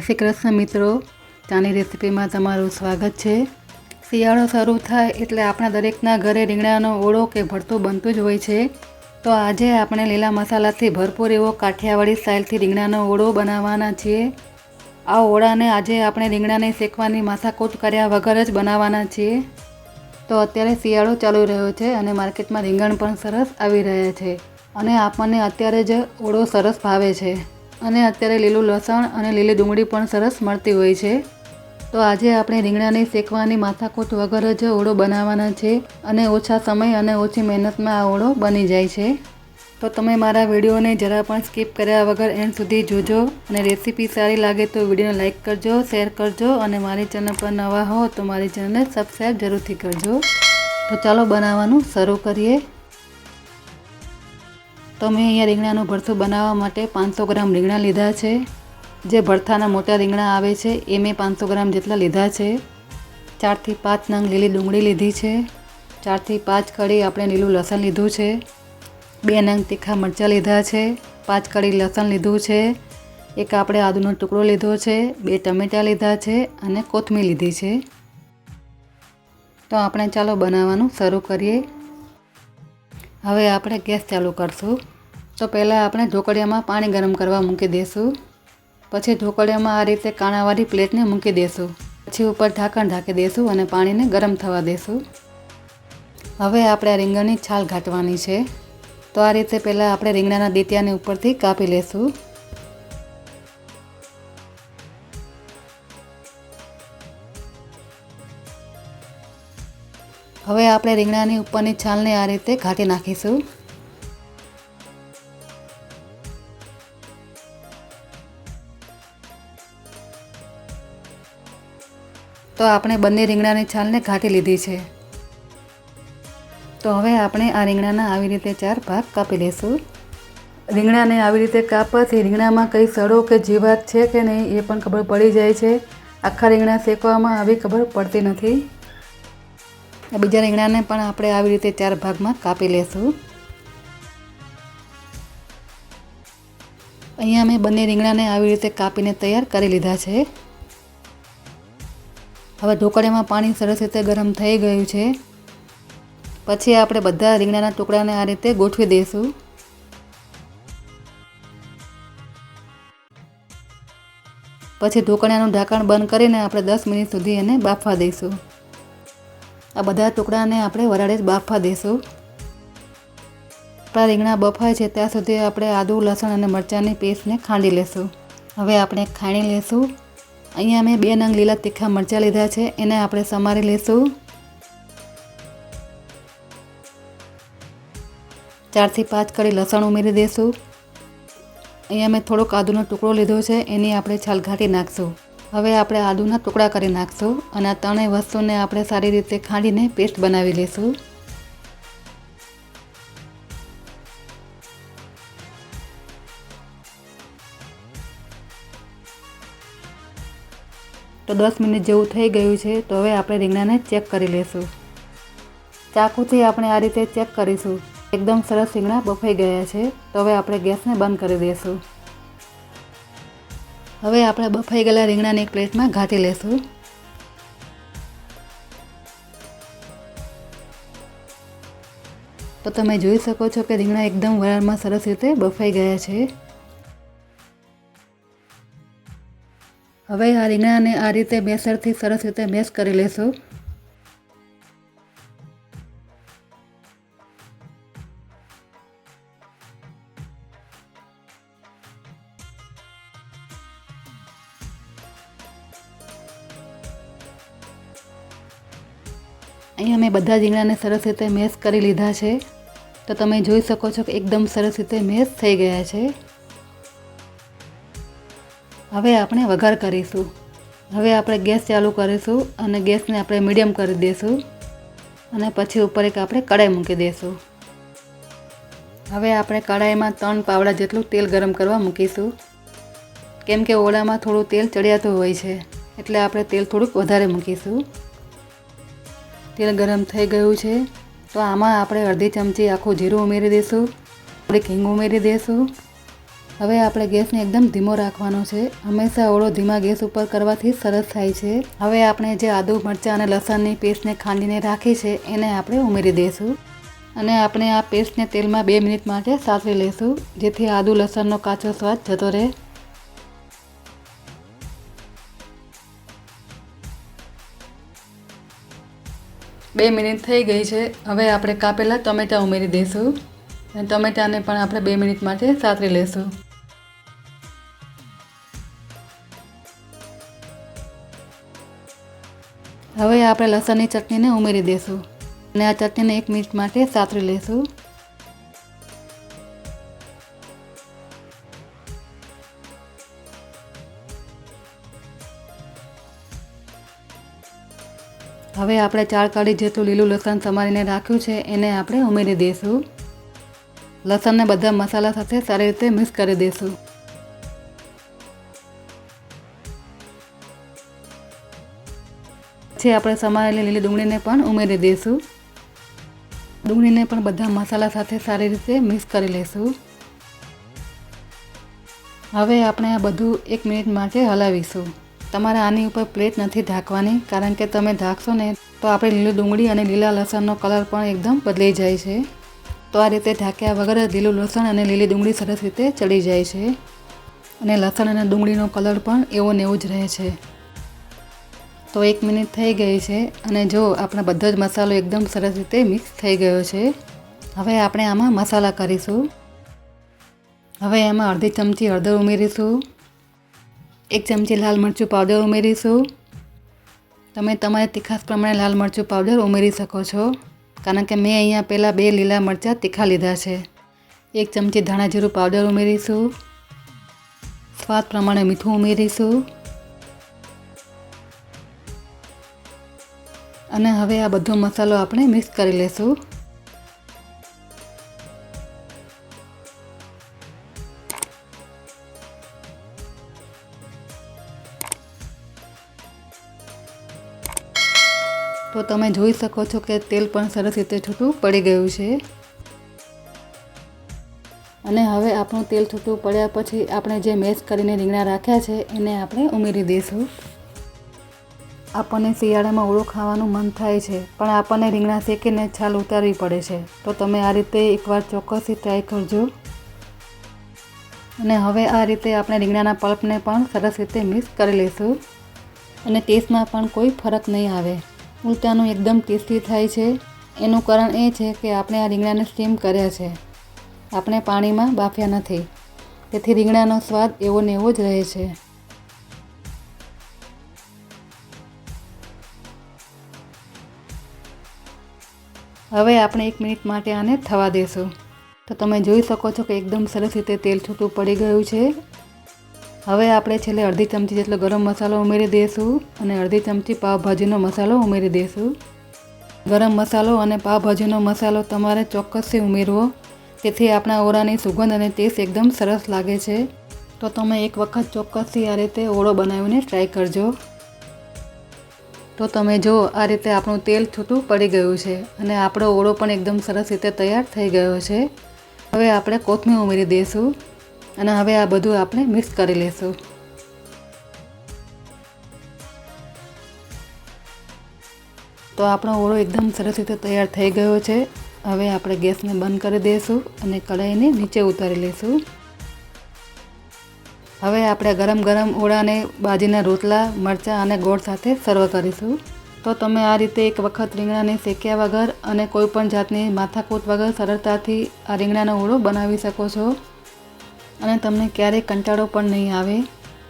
જય શ્રી કૃષ્ણ મિત્રો, ચાની રેસીપીમાં તમારું સ્વાગત છે. શિયાળો શરૂ થાય એટલે આપણા દરેકના ઘરે રીંગણાનો ઓળો કે ભરતું બનતું જ હોય છે. તો આજે આપણે લીલા મસાલાથી ભરપૂર એવો કાઠિયાવાડી સ્ટાઇલથી રીંગણાનો ઓળો બનાવવાના છીએ. આ ઓળાને આજે આપણે રીંગણાને શેકવાની માથાકૂટ કર્યા વગર જ બનાવવાના છીએ. તો અત્યારે શિયાળો ચાલુ રહ્યો છે અને માર્કેટમાં રીંગણ પણ સરસ આવી રહ્યા છે અને આપણને અત્યારે જ ઓળો સરસ ભાવે છે. અને અત્યારે લીલું લસણ અને લીલી ડુંગળી પણ સરસ મળતી હોય છે. તો આજે આપણે રીંગણાને શેકવાની માથાકૂટ વગર જ ઓળો બનાવવાના છે અને ઓછા સમય અને ઓછી મહેનતમાં આ ઓળો બની જાય છે. તો તમે મારા વિડીયોને જરા પણ સ્કીપ કર્યા વગર એન્ડ સુધી જોજો અને રેસીપી સારી લાગે તો વિડીયોને લાઇક કરજો, શેર કરજો અને મારી ચેનલ પર નવા હો તો મારી ચેનલને સબસ્ક્રાઈબ જરૂરથી કરજો. તો ચાલો બનાવવાનું શરૂ કરીએ. તો મેં અહીંયા રીંગણાનું ભરથું બનાવવા માટે પાંચસો ગ્રામ રીંગણા લીધા છે. જે ભરથાના મોટા રીંગણા આવે છે, એ મેં પાંચસો ગ્રામ જેટલા લીધા છે. ચારથી પાંચ નંગ લીલી ડુંગળી લીધી છે. ચારથી પાંચ કળી આપણે લીલું લસણ લીધું છે. બે નંગ તીખા મરચાં લીધા છે. પાંચ કળી લસણ લીધું છે. એક આપણે આદુનો ટુકડો લીધો છે. બે ટમેટાં લીધા છે અને કોથમીર લીધી છે. તો આપણે ચાલો બનાવવાનું શરૂ કરીએ. હવે આપણે ગેસ ચાલુ કરશું. તો પહેલાં આપણે ઢોકળિયામાં પાણી ગરમ કરવા મૂકી દઈશું પછી ઢોકળિયામાં આ રીતે કાણાવાળી પ્લેટને મૂકી દઈશું પછી ઉપર ઢાંકણ ઢાંકી દઈશું અને પાણીને ગરમ થવા દઈશું હવે આપણે આ રીંગણની છાલ ઘાટવાની છે. તો આ રીતે પહેલાં આપણે રીંગણાના દીતિયાને ઉપરથી કાપી લેશું. હવે આપણે રીંગણાની ઉપરની છાલને આ રીતે ઘાટી નાખીશું. તો આપણે બંને રીંગણાની છાલને ઘાટી લીધી છે. તો હવે આપણે આ રીંગણાના આવી રીતે ચાર ભાગ કાપી લઈશું રીંગણાને આવી રીતે કાપવાથી રીંગણામાં કંઈ સડો કે જીવાત છે કે નહીં એ પણ ખબર પડી જાય છે. આખા રીંગણા શેકવામાં આવી ખબર પડતી નથી. બીજા રીંગણાને પણ આપણે આવી રીતે ચાર ભાગમાં કાપી લેશું. અહીંયા મેં બંને રીંગણાને આવી રીતે કાપીને તૈયાર કરી લીધા છે. હવે ઢોકળીમાં પાણી સરસ રીતે ગરમ થઈ ગયું છે. પછી આપણે બધા રીંગણાના ટુકડાને આ રીતે ગોઠવી દઈશું. પછી ઢોકળાનું ઢાંકણ બંધ કરીને આપણે દસ મિનિટ સુધી એને બાફવા દઈશું. આ બધા ટુકડાને આપણે વરાળે જ બાફવા દઈશું આપણા રીંગણા બફાય છે, ત્યાં સુધી આપણે આદુ, લસણ અને મરચાંની પેસ્ટને ખાંડી લેશું. હવે આપણે ખાણી લેશું. અહીંયા મેં બે નંગ લીલા તીખા મરચાં લીધા છે, એને આપણે સમારી લેશું. ચારથી પાંચ કડી લસણ ઉમેરી દઈશું અહીંયા મેં થોડોક આદુનો ટુકડો લીધો છે, એની આપણે છાલ ઘાટી નાખશું. હવે આપણે આદુના ટુકડા કરી નાખશું અને આ ત્રણેય વસ્તુને આપણે સારી રીતે ખાંડીને પેસ્ટ બનાવી લઈશું. તો દસ મિનિટ જેવું થઈ ગયું છે, તો હવે આપણે રીંગણાને ચેક કરી લઈશું. ચાકુથી આપણે આ રીતે ચેક કરીશું. એકદમ સરસ રીંગણા બફાઈ ગયા છે, તો હવે આપણે ગેસને બંધ કરી દઈશું. હવે આપણે બફાઈ ગયેલા રીંગણાને એક પ્લેટમાં ઘાટી લેશું. તો તમે જોઈ શકો છો કે રીંગણા એકદમ વરાળમાં સરસ રીતે બફાઈ ગયા છે. હવે આ રીંગણાને આ રીતે બેસરથી સરસ રીતે મેશ કરી લેશું. અહીંયા મેં બધા રીંગણાને સરસ રીતે મેશ કરી લીધા છે. તો તમે જોઈ શકો છો કે એકદમ સરસ રીતે મેશ થઈ ગયા છે. હવે આપણે વઘાર કરીશું. હવે આપણે ગેસ ચાલુ કરીશું અને ગેસને આપણે મીડિયમ કરી દઈશું. અને પછી ઉપર એક આપણે કડાઈ મૂકી દઈશું. હવે આપણે કડાઈમાં ત્રણ પાવડા જેટલું તેલ ગરમ કરવા મૂકીશું. કેમ કે ઓળામાં થોડું તેલ ચડિયાતું હોય છે, એટલે આપણે તેલ થોડુંક વધારે મૂકીશું. તેલ ગરમ થઈ ગયું છે. તો આમાં આપણે અડધી ચમચી આખું જીરું ઉમેરી દઈશું. થોડીક હિંગ ઉમેરી દઈશું. હવે આપણે ગેસને એકદમ ધીમો રાખવાનો છે. હંમેશા ઓળો ધીમા ગેસ ઉપર કરવાથી સરસ થાય છે. હવે આપણે જે આદુ, મરચાં અને લસણની પેસ્ટને ખાંડીને રાખી છે, એને આપણે ઉમેરી દઈશું. અને આપણે આ પેસ્ટને તેલમાં બે મિનિટ માટે સાતરી લઈશું, જેથી આદુ, લસણનો કાચો સ્વાદ જતો રહે. બે મિનિટ થઈ ગઈ છે. હવે આપણે કાપેલા ટમેટાં ઉમેરી દઈશું. અને ટમેટાને પણ આપણે બે મિનિટ માટે સાતરી લઈશું હવે આપણે લસણની ચટણીને ઉમેરી દઈશું. અને આ ચટણીને એક મિનિટ માટે સાતરી લઈશું હવે આપણે ચાર કળી જેટલું લીલું લસણ સમારીને રાખ્યું છે, એને આપણે ઉમેરી દઈશું. લસણને બધા મસાલા સાથે સારી રીતે મિક્સ કરી દઈશું. પછી આપણે સમારેલી લીલી ડુંગળીને પણ ઉમેરી દઈશું. ડુંગળીને પણ બધા મસાલા સાથે સારી રીતે મિક્સ કરી લઈશું. હવે આપણે આ બધું એક મિનિટ માટે હલાવીશું. તમારે આની ઉપર પ્લેટ નથી ઢાંકવાની, કારણ કે તમે ઢાંકશો ને તો આપણે લીલી ડુંગળી અને લીલા લસણનો કલર પણ એકદમ બદલાઈ જાય છે. તો આ રીતે ઢાંક્યા વગર લીલું લસણ અને લીલી ડુંગળી સરસ રીતે ચડી જાય છે. અને લસણ અને ડુંગળીનો કલર પણ એવો ને એવો જ રહે છે. તો એક મિનિટ થઈ ગઈ છે અને જો આપણા બધો જ મસાલો એકદમ સરસ રીતે મિક્સ થઈ ગયો છે. હવે આપણે આમાં મસાલા કરીશું. હવે એમાં અડધી ચમચી હળદર ઉમેરીશું. એક ચમચી લાલ મરચું પાવડર ઉમેરીશું તમે તમારી તીખાસ પ્રમાણે લાલ મરચું પાવડર ઉમેરી શકો છો. કારણ કે મેં અહીંયા પહેલાં બે લીલા મરચાં તીખા લીધા છે. એક ચમચી ધાણા જીરું પાવડર ઉમેરીશું સ્વાદ પ્રમાણે મીઠું ઉમેરીશું અને હવે આ બધો મસાલો આપણે મિક્સ કરી લઈશું તમે જોઈ શકો છો કે તેલ પણ સરસ રીતે છૂટું પડી ગયું છે. અને હવે આપણું તેલ છૂટું પડ્યા પછી આપણે જે મેશ કરીને રીંગણા રાખ્યા છે, એને આપણે ઉમેરી દઈશું. આપણને શિયાળામાં ઓળો ખાવાનું મન થાય છે, પણ આપણને રીંગણા શેકીને છાલ ઉતારવી પડે છે. તો તમે આ રીતે એકવાર ચોક્કસથી ટ્રાય કરજો. અને હવે આ રીતે આપણે રીંગણાના પલ્પને પણ સરસ રીતે મિક્સ કરી લઈશું. અને ટેસ્ટમાં પણ કોઈ ફરક નહીં આવે. ઉલટાનું એકદમ ટેસ્ટી થાય છે. એનું કારણ એ છે કે આપણે આ રીંગણાને સ્ટીમ કર્યા છે. આપણે પાણીમાં બાફ્યા નથી. તેથી રીંગણાનો સ્વાદ એવો ને એવો જ રહે છે. હવે આપણે એક મિનિટ માટે આને થવા દઈશું તો તમે જોઈ શકો છો કે એકદમ સરસ રીતે તેલ છૂટું પડી ગયું છે. હવે આપણે છેલ્લે અડધી ચમચી જેટલો ગરમ મસાલો ઉમેરી દઈશું અને અડધી ચમચી પાવભાજીનો મસાલો ઉમેરી દઈશું ગરમ મસાલો અને પાવભાજીનો મસાલો તમારે ચોક્કસથી ઉમેરવો. તેથી આપણા ઓળાની સુગંધ અને ટેસ્ટ એકદમ સરસ લાગે છે. તો તમે એક વખત ચોક્કસથી આ રીતે ઓળો બનાવીને ટ્રાય કરજો. તો તમે જો આ રીતે આપણું તેલ છૂટું પડી ગયું છે અને આપણો ઓળો પણ એકદમ સરસ રીતે તૈયાર થઈ ગયો છે. હવે આપણે કોથમીર ઉમેરી દઈશું અને હવે આ બધું આપણે મિક્સ કરી લઈશું તો આપણો ઓળો એકદમ સરસ રીતે તૈયાર થઈ ગયો છે. હવે આપણે ગેસને બંધ કરી દઈશું અને કઢાઈને નીચે ઉતારી લઈશું હવે આપણે ગરમ ગરમ ઓળાને બાજીના રોટલા, મરચાં અને ગોળ સાથે સર્વ કરીશું. તો તમે આ રીતે એક વખત રીંગણાને શેક્યા વગર અને કોઈપણ જાતની માથાકૂટ વગર સરળતાથી આ રીંગણાનો ઓળો બનાવી શકો છો. અને તમને ક્યારેય કંટાળો પણ નહીં આવે,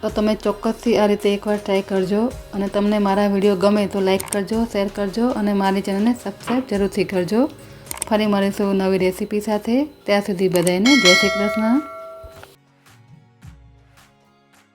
તો તમે ચોક્કસથી આ રીતે એકવાર ટ્રાય કરજો. અને તમને મારા વીડિયો ગમે તો લાઈક કરજો શેર કરજો અને મારી ચેનલને સબસ્ક્રાઈબ જરૂરથી કરજો. ફરી મળીશું નવી રેસીપી સાથે. ત્યાં સુધી બધાને જય શ્રી કૃષ્ણ.